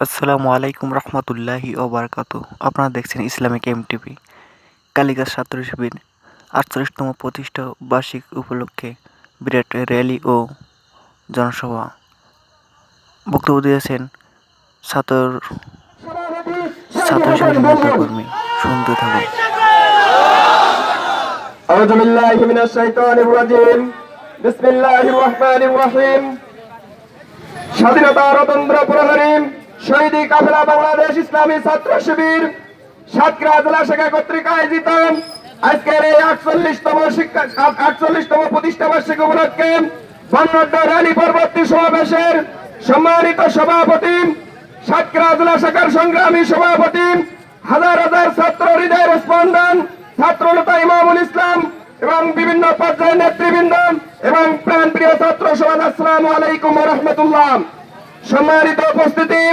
আসসালামু আলাইকুম রহমতুল্লাহি ও বারকাতু আপনারা দেখছেন ইসলামিক এম টিভি কালিকা ছাত্র শিবির আটচল্লিশতম প্রতিষ্ঠা বার্ষিক উপলক্ষে বিরাট র্যালি ও জনসভা বক্তব্য দিয়েছেন ছাত্র ছাত্র শিবিরের নেতাকর্মী শুনতে থাকুন أعوذ بالله من الشيطان الرجيم بسم الله الرحمن الرحيم স্বাধীনতা রতন্ত্র প্রহরী শহীদ কাফেলা বাংলাদেশ ইসলামী ছাত্র শিবির সাতক্ষীরা জেলা শাখা কর্তৃক আয়োজিত। আজকের এই আটচল্লিশতম শিক্ষা আটচল্লিশতম প্রতিষ্ঠা বার্ষিক উপলক্ষে র্যালি পরবর্তী সমাবেশের সম্মানিত সভাপতি, সাতক্ষীরা জেলা শাখার সংগ্রামী সভাপতি, হাজার হাজার ছাত্র হৃদয়ের স্পন্দন, ছাত্রনেতা ইমামুল ইসলাম এবং বিভিন্ন পর্যায়ের নেতৃবৃন্দ এবং প্রাণ প্রিয় ছাত্র সমাজ, আসসালামু আলাইকুম রহমতুল্লাহ। সম্মানিত উপস্থিতি,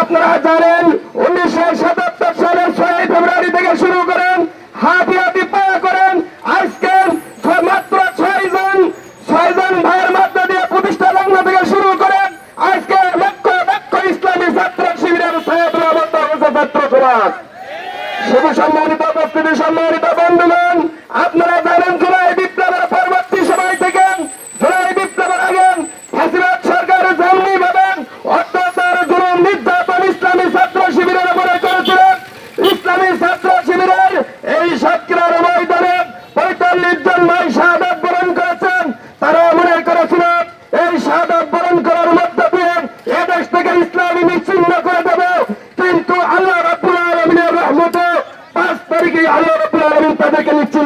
আপনারা জানেন উনিশশো সাতাত্তর সালের ছয় ফেব্রুয়ারি থেকে শুরু করেন হাতি হাতি পায়া করেন, আজকে মাত্র ছয় জন ছয় জন ভাইয়ের মধ্য দিয়ে প্রতিষ্ঠা লগ্ন থেকে শুরু করেন আজকে লক্ষ লক্ষ ইসলামী ছাত্র শিবিরের ছাত্র সমাজ। শুধু সম্মানিত উপস্থিতি, সম্মানিত বন্ধুগণ, আপনারা জানেন জুলাই বিপ্লবের পরবর্তী সময় থেকে জুলাই বিপ্লবের আগে ফাঁসিবাদ সরকার জঙ্গি ভাবে অত্যাচার জুলুম নির্যাতন ইসলামী ছাত্র শিবিরের উপরে করেছিলেন ইসলামী ছাত্র শিবিরের এই সাতক্ষীরার ময়দানে পঁয়তাল্লিশ জন ভাই শাহাদাত বরণ করেছেন তারা মনে করেছিলেন এই শাহাদাত বরণ করার মধ্য দিয়ে এদেশ থেকে ইসলামী নিচ্ছিন্ন করে দেবে কিন্তু আল্লাহ রাব্বুল আলামিনের রহমতে পাঁচ তারিখে আল্লাহ রাব্বুল আলামিন তাদেরকে নিচ্ছিন্ন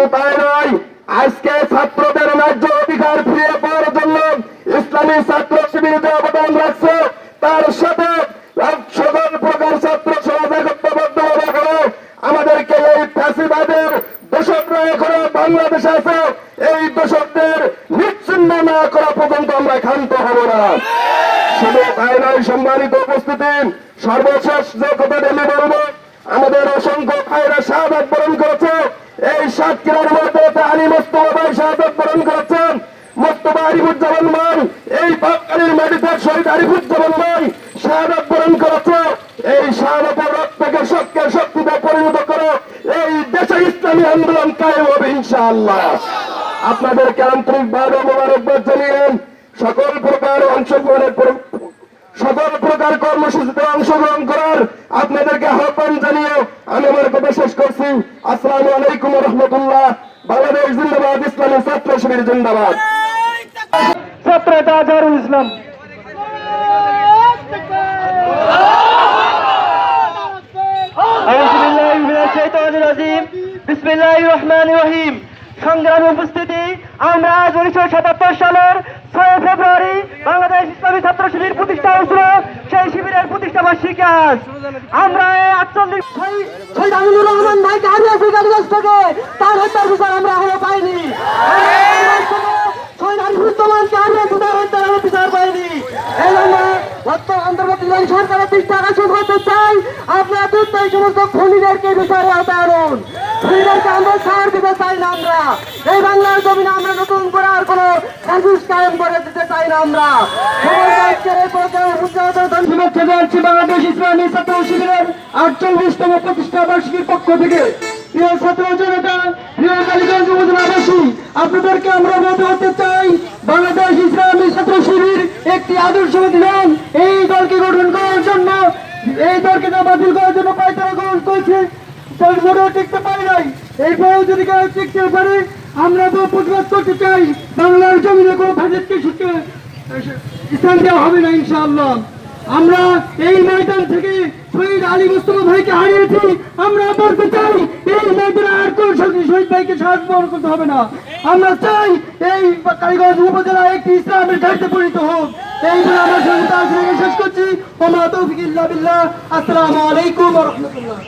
শুধু তাই নয় আজকে ছাত্রদের ন্যায্য অধিকার ফিরিয়ে পাওয়ার জন্য ইসলামী ছাত্র শিবির যে অবদান রাখছে। তার সাথে সকল প্রকার ছাত্র সমাজ হওয়া করে আমাদেরকে এই ফাঁসিবাদের দোষকরা এখনও বাংলাদেশে আছে। এই দোষকদের নিচ্ছিন্ন না করা পর্যন্ত আমরা ক্ষান্ত হব না। শুধু তাই নয়, সম্মানিত উপস্থিতি, সর্বশেষ যে কথাটি আমি বলব, আমাদের অসংখ্য ভাইরা শাহাদ বরণ করেছে। এই সাতক্ষীরার মধ্যে আলী মোস্তফা ভাই শাহাদ বরণ করেছেন। মোস্তফা আরিফুজ্জামান মান এই পাককালীর মাটিতে শহীদ আরিফুজ্জামান মান করেছে। এই রক্তকে শক্তি, শক্তিতে পরিণত এই দেশে ইসলামী আন্দোলন হবে, ইনশাআল্লাহ। আপনাদেরকে আন্তরিকভাবে মোবারকবাদ জানিয়ে সকল প্রকার অংশগ্রহণের সকল প্রকার কর্মসূচিতে অংশগ্রহণ করার আপনাদেরকে আহ্বান জানিয়ে আমি আমার কথা শেষ করছি। আসসালামু আলাইকুম রহমতুল্লাহ। বাংলাদেশ জিন্দাবাদ, ইসলামী ছাত্র শিবির জিন্দাবাদ। ছাত্র নেতা ইসলাম। ছয় ফেব্রুয়ারি বাংলাদেশ ইসলামী ছাত্র শিবির প্রতিষ্ঠা হয়েছিল। বার্ষিকী আজ। আমরা আটচল্লিশ আমিনুর রহমান ভাইকে হারিয়েছি গাড়িগঞ্জ থেকে তার হত্যার বিচার আমরা এখনও পাইনি। সরকারের দৃষ্টি আকর্ষণ করতে চাই। আপনারা দ্রুত এই সমস্ত খুনিদেরকে বিচারে আনুন। খুনিদেরকে আমরা ছাড় দিতে চাই না আমরা। এই বাংলার জমিনে আমরা নতুন করে আর কোনো কায়েম করে দিতে চাই না আমরা। বাংলাদেশ ইসলামী ছাত্র শিবিরের আটচল্লিশতম পক্ষ থেকে। আমরা বলতে চাই, বাংলাদেশ ইসলামী ছাত্র একটি আদর্শ অধিকার এই দলকে গঠন করার জন্য, এই দলকে গ্রহণ করেছে, তার মোটেও টিকতে পারি নাই। এই পরেও যদি কেউ টিকতে পারে, আমরা তো প্রতিবাদ করতে চাই স্থান দেওয়া হবে না ইনশাআল্লাহ। আমরা এই ময়দান থেকে শহীদ আলী মুস্তফা ভাইকে হারিয়েছি। আমরা বলতে চাই, এই ময়দানে আর কোন শহীদ ভাইকে সাহায্য বহন করতে হবে না। আমরা চাই এই কালীগঞ্জ উপজেলা একটি ইসলামের ঘাটে পরিণত হোক। এই বলে শেষ করছি। ওমা তৌফিক বিল্লাহ। আসসালামু আলাইকুম ওয়া রাহমাতুল্লাহ।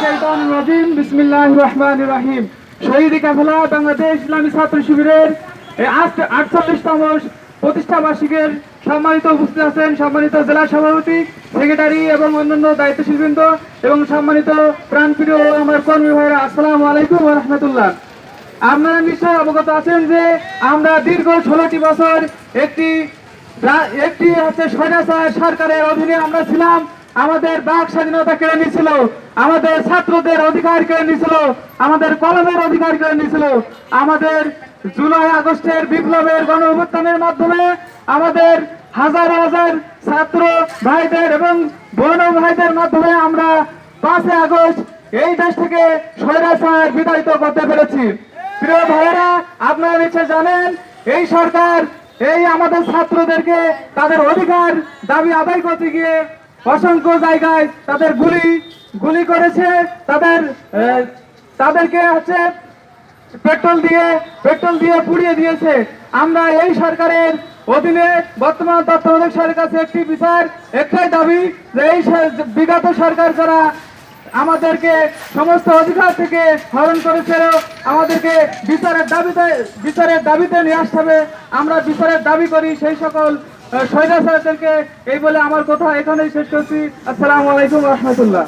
শৈতান রাজিম। বিসমিল্লাহ রহমান রাহিম। শহীদ কাফেলা বাংলাদেশ ইসলামী ছাত্র শিবিরের আটচল্লিশতম প্রতিষ্ঠা বার্ষিকের সম্মানিত উপস্থিত আছেন সম্মানিত জেলা সভাপতি, সেক্রেটারি এবং অন্যান্য দায়িত্বশীল বৃন্দ এবং সম্মানিত প্রাণপ্রিয় আমার কর্মী ভাইরা আসসালামু আলাইকুম রহমতুল্লাহ। আপনারা নিশ্চয় অবগত আছেন যে আমরা দীর্ঘ ষোলোটি বছর একটি একটি হচ্ছে স্বৈরাচার সরকারের অধীনে আমরা ছিলাম। আমাদের বাক স্বাধীনতা কেড়ে নিয়েছিল, আমাদের ছাত্রদের অধিকার কেড়ে নিয়েছিল, আমাদের কলমের অধিকার কেড়ে নিয়েছিল, আমাদের জুলাই আগস্টের বিপ্লবের গণ মাধ্যমে আমাদের হাজার হাজার ছাত্র ভাইদের এবং বন ভাইদের মাধ্যমে আমরা পাঁচই আগস্ট এই দেশ থেকে স্বৈরাচার বিতাড়িত করতে পেরেছি। প্রিয় ভাইয়েরা, আপনারা নিশ্চয় জানেন, এই সরকার, এই আমাদের ছাত্রদেরকে তাদের অধিকার দাবি আদায় করতে গিয়ে অসংখ্য জায়গায় তাদের গুলি গুলি করেছে। তাদের তাদেরকে হচ্ছে পেট্রোল দিয়ে পেট্রোল দিয়ে পুড়িয়ে দিয়েছে। আমরা এই সরকারের অধীনে বর্তমান তত্ত্বাবধায়ক কাছে একটি বিচার একটাই দাবি যে এই বিগত সরকার যারা আমাদেরকে সমস্ত অধিকার থেকে হরণ করেছিল আমাদেরকে বিচারের দাবিতে বিচারের দাবিতে নিয়ে আসতে হবে। আমরা বিচারের দাবি করি সেই সকল আহ, স্বৈরাচারদেরকে। এই বলে আমার কথা এখানেই শেষ করছি। আসসালামু আলাইকুম রহমতুল্লাহ।